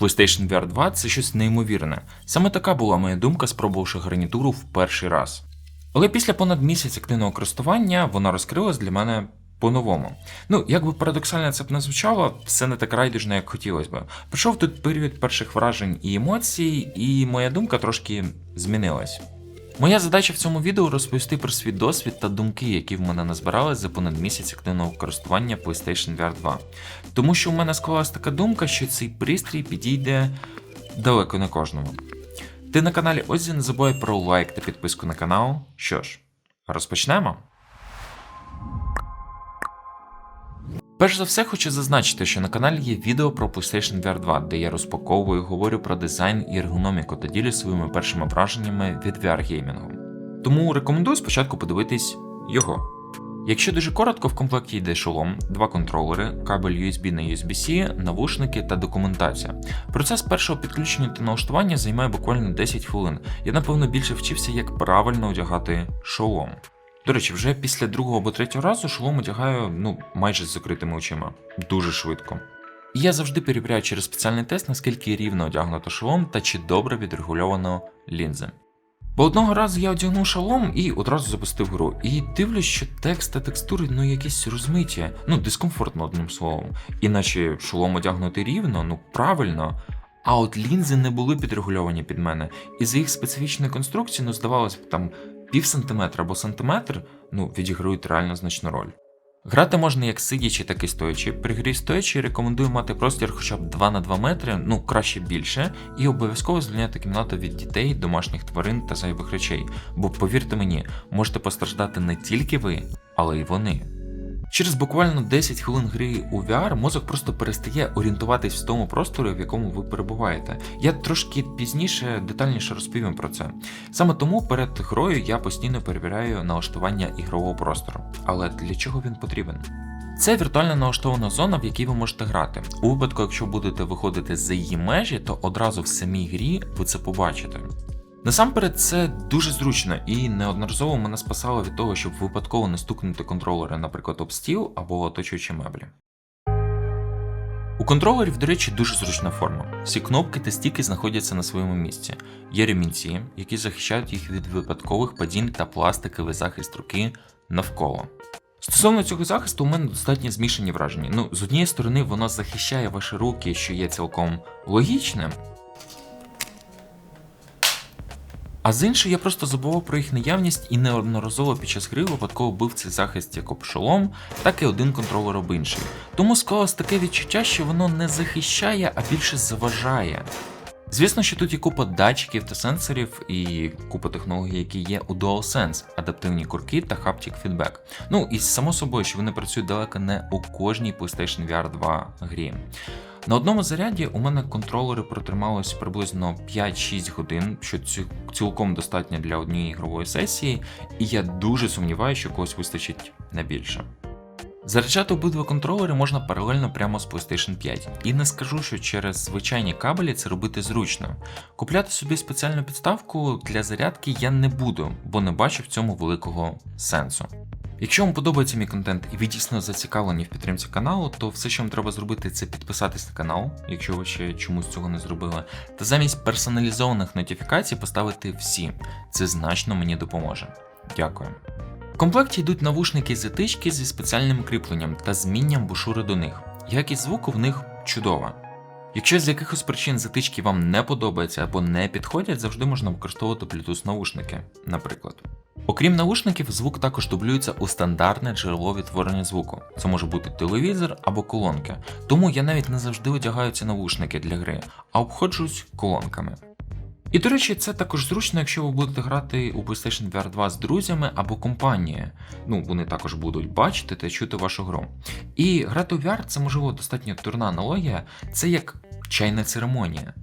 PlayStation VR 2 це щось неймовірне. Саме така була моя думка, спробувавши гарнітуру в перший раз. Але після понад місяць активного користування вона розкрилась для мене по-новому. Ну, як би парадоксально це б не звучало, все не так райдужно, як хотілося б. Пройшов тут період перших вражень і емоцій, і моя думка трошки змінилась. Моя задача в цьому відео розповісти про свій досвід та думки, які в мене назбирались за понад місяць активного користування PlayStation VR 2. Тому що у мене склалась така думка, що цей пристрій підійде далеко не кожному. Ти на каналі Озі, не забувай про лайк та підписку на канал. Що ж, розпочнемо. Перш за все, хочу зазначити, що на каналі є відео про PlayStation VR 2, де я розпаковую, говорю про дизайн і ергономіку та ділю своїми першими враженнями від VR-геймінгу. Тому рекомендую спочатку подивитись його. Якщо дуже коротко, в комплекті йде шолом, два контролери, кабель USB на USB-C, навушники та документація. Процес першого підключення та налаштування займає буквально 10 хвилин. Я напевно більше вчився, як правильно одягати шолом. До речі, вже після другого або третього разу шолом одягаю ну майже з закритими очима. Дуже швидко. І я завжди перевіряю через спеціальний тест, наскільки рівно одягнуто шолом та чи добре відрегульовано лінзи. Бо одного разу я одягнув шолом і одразу запустив гру. І дивлюсь, що текст та текстури ну якісь розмиті, ну дискомфортно одним словом. Іначе шолом одягнутий рівно, ну правильно. А от лінзи не були підрегульовані під мене, і за їх специфічної конструкції, ну здавалось б, там пів сантиметра або сантиметр, ну відіграють реально значну роль. Грати можна як сидячи, так і стоячи. При грі стоячи рекомендую мати простір хоча б 2 на 2 метри, ну краще більше, і обов'язково звільняти кімнату від дітей, домашніх тварин та зайвих речей. Бо повірте мені, можете постраждати не тільки ви, але й вони. Через буквально 10 хвилин гри у VR мозок просто перестає орієнтуватись в тому просторі, в якому ви перебуваєте. Я трошки пізніше детальніше розповім про це. Саме тому перед грою я постійно перевіряю налаштування ігрового простору. Але для чого він потрібен? Це віртуально налаштована зона, в якій ви можете грати. У випадку, якщо будете виходити за її межі, то одразу в самій грі ви це побачите. Насамперед, це дуже зручно і неодноразово мене спасало від того, щоб випадково не стукнути контролери, наприклад, об стіл або оточуючі меблі. У контролерів, до речі, дуже зручна форма. Всі кнопки та стіки знаходяться на своєму місці. Є ремінці, які захищають їх від випадкових падінь та пластиковий захист руки навколо. Стосовно цього захисту, у мене достатньо змішані враження. Ну, з однієї сторони, воно захищає ваші руки, що є цілком логічним, А з іншої я просто забував про їх наявність і неодноразово під час гри випадково бив цей захист як об шолом, так і один контролер об інший. Тому склалось таке відчуття, що воно не захищає, а більше заважає. Звісно, що тут є купа датчиків та сенсорів і купа технологій, які є у DualSense, адаптивні курки та Haptic Feedback. Ну і само собою, що вони працюють далеко не у кожній PlayStation VR 2 грі. На одному заряді у мене контролери протрималися приблизно 5-6 годин, що цілком достатньо для однієї ігрової сесії, і я дуже сумніваюся, що когось вистачить на більше. Заряджати обидва контролери можна паралельно прямо з PlayStation 5, і не скажу, що через звичайні кабелі це робити зручно. Купляти собі спеціальну підставку для зарядки я не буду, бо не бачу в цьому великого сенсу. Якщо вам подобається мій контент і ви дійсно зацікавлені в підтримці каналу, то все, що вам треба зробити, це підписатись на канал, якщо ви ще чомусь цього не зробили, та замість персоналізованих нотифікацій поставити всі. Це значно мені допоможе. Дякую. В комплекті йдуть навушники затички зі спеціальним кріпленням та змінням бушури до них. Якість звуку в них чудова. Якщо з якихось причин затички вам не подобаються або не підходять, завжди можна використовувати Bluetooth наушники, наприклад. Окрім наушників, звук також дублюється у стандартне джерело відтворення звуку. Це може бути телевізор або колонки. Тому я навіть не завжди одягаю ці навушники для гри, а обходжусь колонками. І до речі, це також зручно, якщо ви будете грати у PlayStation VR 2 з друзями або компанією. Ну, вони також будуть бачити та чути вашу гру. І грати у VR це можливо достатньо турна аналогія, це як чайна церемонія.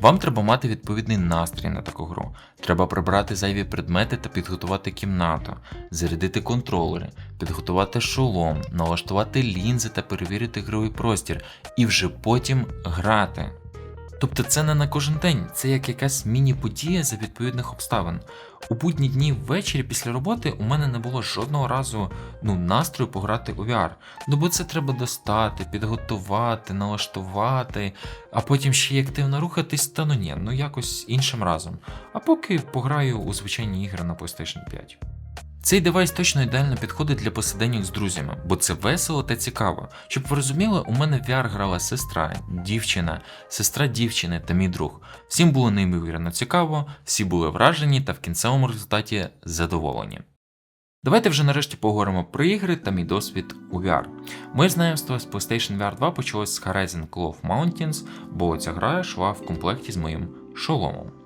Вам треба мати відповідний настрій на таку гру. Треба прибрати зайві предмети та підготувати кімнату, зарядити контролери, підготувати шолом, налаштувати лінзи та перевірити ігровий простір, і вже потім грати. Тобто це не на кожен день, це як якась міні-подія за відповідних обставин. У будні дні ввечері після роботи у мене не було жодного разу ну, настрою пограти у VR. Ну бо це треба достати, підготувати, налаштувати, а потім ще й активно рухатись, та ну ні, ну якось іншим разом. А поки пограю у звичайні ігри на PlayStation 5. Цей девайс точно ідеально підходить для посиденьок з друзями, бо це весело та цікаво. Щоб ви розуміли, у мене в VR грала сестра, дівчина, сестра дівчини та мій друг. Всім було неймовірно цікаво, всі були вражені та в кінцевому результаті задоволені. Давайте вже нарешті поговоримо про ігри та мій досвід у VR. Моє знайомство з PlayStation VR 2 почалось з Horizon Call of Mountains, бо ця гра йшла в комплекті з моїм шоломом.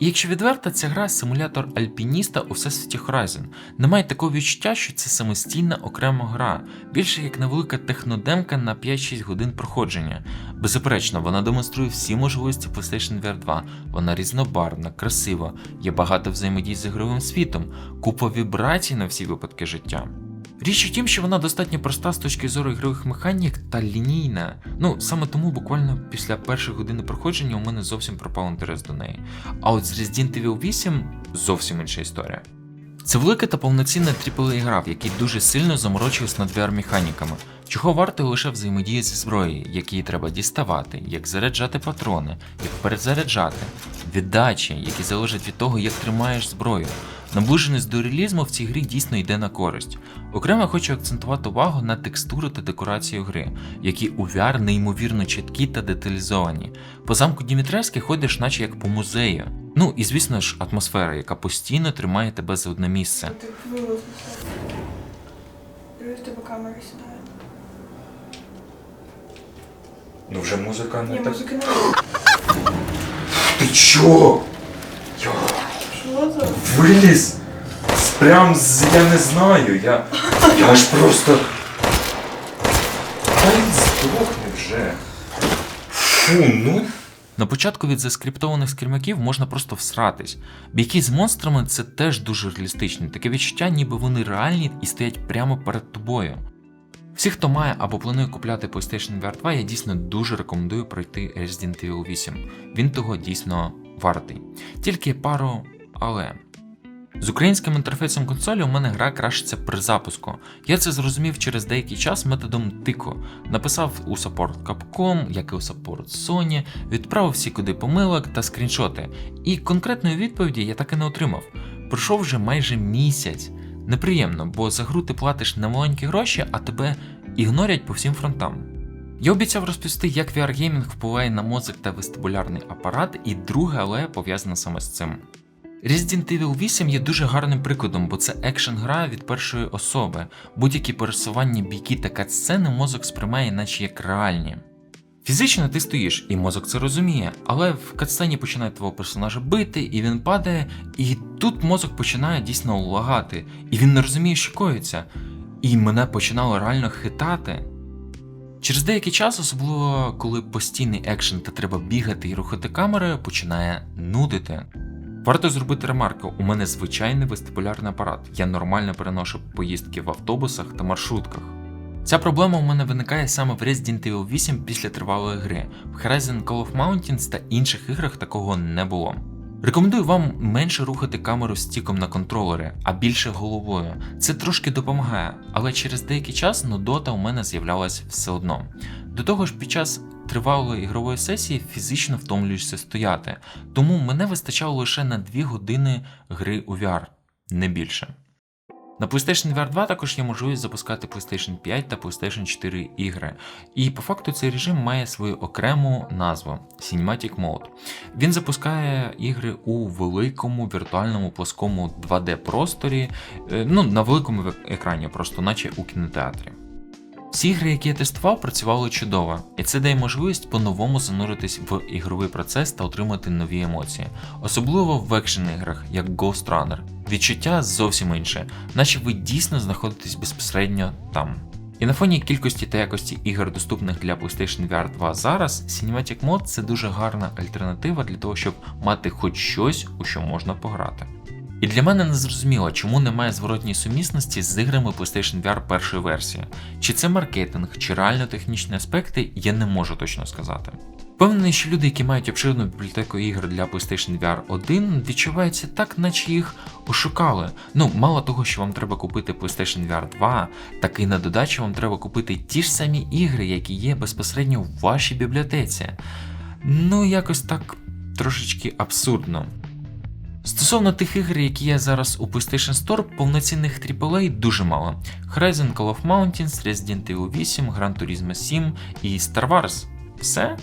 Якщо відверто, ця гра симулятор альпініста у всесвіті Horizon. Немає такого відчуття, що це самостійна окрема гра, більше як невелика технодемка на 5-6 годин проходження. Беззаперечно, вона демонструє всі можливості PlayStation VR 2, вона різнобарвна, красива, є багато взаємодій з ігровим світом, купа вібрацій на всі випадки життя. Річ у тім, що вона достатньо проста з точки зору ігрових механік та лінійна. Ну саме тому буквально після першої години проходження у мене зовсім пропав інтерес до неї. А от з Resident Evil 8 зовсім інша історія. Це велика та повноцінна AAA гра, в якій дуже сильно заморочилась над VR-механіками, чого варто лише взаємодія зі зброєю, які треба діставати, як заряджати патрони, як перезаряджати, віддачі, які залежать від того, як тримаєш зброю. Наближеність до реалізму в цій грі дійсно йде на користь. Окремо хочу акцентувати увагу на текстури та декорацію гри, які у VR неймовірно чіткі та деталізовані. По замку Дімітревський ходиш, наче як по музею. Ну і звісно ж, атмосфера, яка постійно тримає тебе за одне місце. Камера сідає. Ну вже музика Ні, музики не Ти чо? Виліз! Прям з я не знаю, я. Я ж просто. Та й здохне вже. Фу, ну. На початку від заскриптованих скрімаків можна просто всратись. Бійки з монстрами це теж дуже реалістично, таке відчуття, ніби вони реальні і стоять прямо перед тобою. Всі, хто має або планує купляти PlayStation VR 2, я дійсно дуже рекомендую пройти Resident Evil 8. Він того дійсно вартий. Тільки пару але. З українським інтерфейсом консолі у мене гра кращиться при запуску. Я це зрозумів через деякий час методом тику. Написав у саппорт Capcom, як і у саппорт Sony, відправив всі куди помилок та скріншоти. І конкретної відповіді я так і не отримав. Пройшов вже майже місяць. Неприємно, бо за гру ти платиш немаленькі гроші, а тебе ігнорять по всім фронтам. Я обіцяв розповісти, як VR-геймінг впливає на мозок та вестибулярний апарат, і друге, але пов'язане саме з цим. Resident Evil 8 є дуже гарним прикладом, бо це екшен гра від першої особи. Будь-які пересування бійки та катсцени мозок сприймає, наче як реальні. Фізично ти стоїш, і мозок це розуміє, але в катсцені починає твого персонажа бити, і він падає, і тут мозок починає дійсно лагати, і він не розуміє, що коїться. І мене починало реально хитати. Через деякий час, особливо коли постійний екшен та треба бігати і рухати камерою, починає нудити. Варто зробити ремарку: у мене звичайний вестибулярний апарат. Я нормально переношу поїздки в автобусах та маршрутках. Ця проблема у мене виникає саме в Resident Evil 8 після тривалої гри. В Horizon Call of Mountains та інших іграх такого не було. Рекомендую вам менше рухати камеру стіком на контролери, а більше головою. Це трошки допомагає, але через деякий час нудота у мене з'являлась все одно. До того ж, під час тривалої ігрової сесії фізично втомлюєшся стояти, тому мене вистачало лише на 2 години гри у VR, не більше. На PlayStation VR 2 також є можливість запускати PlayStation 5 та PlayStation 4 ігри, і по факту цей режим має свою окрему назву Cinematic Mode. Він запускає ігри у великому віртуальному плоскому 2D просторі, е, ну на великому екрані, просто наче у кінотеатрі. Всі ігри, які я тестував, працювали чудово, і це дає можливість по-новому зануритись в ігровий процес та отримати нові емоції, особливо в екшен іграх, як Ghost Runner. Відчуття зовсім інше, наче ви дійсно знаходитесь безпосередньо там. І на фоні кількості та якості ігор, доступних для PlayStation VR 2 зараз, Cinematic Mode це дуже гарна альтернатива для того, щоб мати хоч щось, у що можна пограти. І для мене не зрозуміло, чому немає зворотньої сумісності з іграми PlayStation VR першої версії. Чи це маркетинг, чи реально технічні аспекти, я не можу точно сказати. Впевнений, що люди, які мають обширну бібліотеку ігор для PlayStation VR 1, відчуваються так, наче їх ошукали. Ну, мало того, що вам треба купити PlayStation VR 2, так і на додачу вам треба купити ті ж самі ігри, які є безпосередньо в вашій бібліотеці. Ну, якось так трошечки абсурдно. Стосовно тих ігор, які є зараз у PlayStation Store, повноцінних AAA дуже мало. Horizon Call of Mountains, Resident Evil 8, Gran Turismo 7 і Star Wars. Все?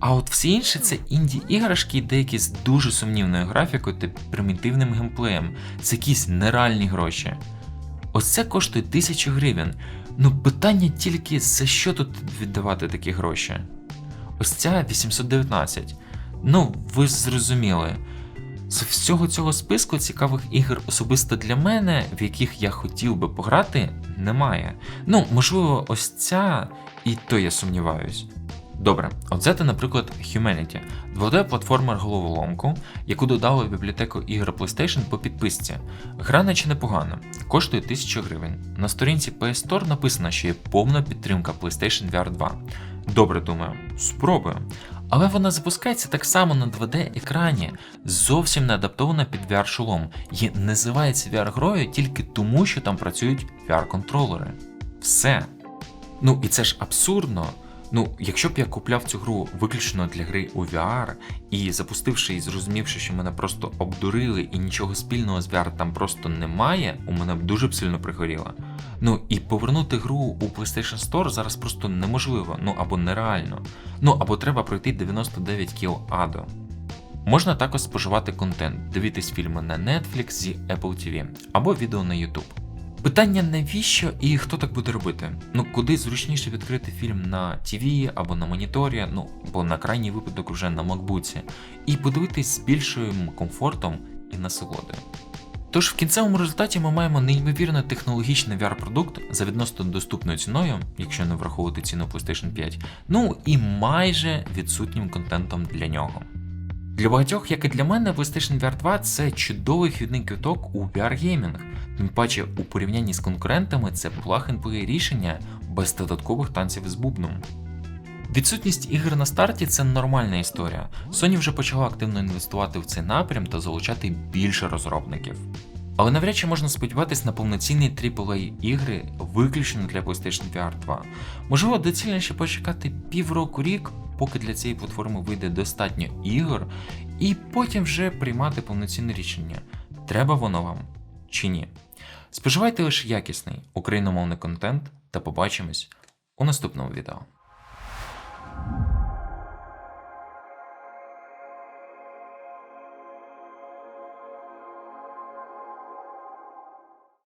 А от всі інші це інді-іграшки, деякі з дуже сумнівною графікою та примітивним геймплеєм. Це якісь нереальні гроші. Ось це коштує 1000 гривень. Ну питання тільки за що тут віддавати такі гроші? Ось ця 819. Ну, ви зрозуміли. З всього цього списку цікавих ігор особисто для мене, в яких я хотів би пограти, немає. Ну, можливо, ось ця, і то я сумніваюсь. Добре, от взяти, наприклад, Humanity, 2D-платформер головоломку, яку додали в бібліотеку ігор PlayStation по підписці. Гра наче непогана, коштує 1000 гривень. На сторінці PS Store написано, що є повна підтримка PlayStation VR 2. Добре, думаю, спробую. Але вона запускається так само на 2D-екрані, зовсім не адаптована під VR-шолом, і називається VR-грою тільки тому, що там працюють VR-контролери. Все. Ну і це ж абсурдно. Ну, якщо б я купляв цю гру виключно для гри у VR, і запустивши і зрозумівши, що мене просто обдурили і нічого спільного з VR там просто немає, у мене б дуже б сильно пригоріло. Ну і повернути гру у PlayStation Store зараз просто неможливо, ну або нереально. Ну або треба пройти 99 кіл аду. Можна також споживати контент, дивитись фільми на Netflix зі Apple TV або відео на YouTube. Питання навіщо і хто так буде робити? Ну куди зручніше відкрити фільм на TV або на моніторі, ну або на крайній випадок вже на макбуці, і подивитись з більшим комфортом і насолодою. Тож в кінцевому результаті ми маємо неймовірно технологічний VR-продукт за відносно доступною ціною, якщо не враховувати ціну PlayStation 5, ну і майже відсутнім контентом для нього. Для багатьох, як і для мене, PlayStation VR 2 це чудовий хідний квиток у VR-геймінг. Тим паче, у порівнянні з конкурентами це plug-and-play рішення без додаткових танців з бубном. Відсутність ігор на старті це нормальна історія. Sony вже почала активно інвестувати в цей напрям та залучати більше розробників. Але навряд чи можна сподіватись на повноцінні AAA ігри виключно для PlayStation VR 2. Можливо, доцільніше почекати півроку рік, поки для цієї платформи вийде достатньо ігор, і потім вже приймати повноцінне рішення, треба воно вам чи ні. Споживайте лише якісний україномовний контент та побачимось у наступному відео.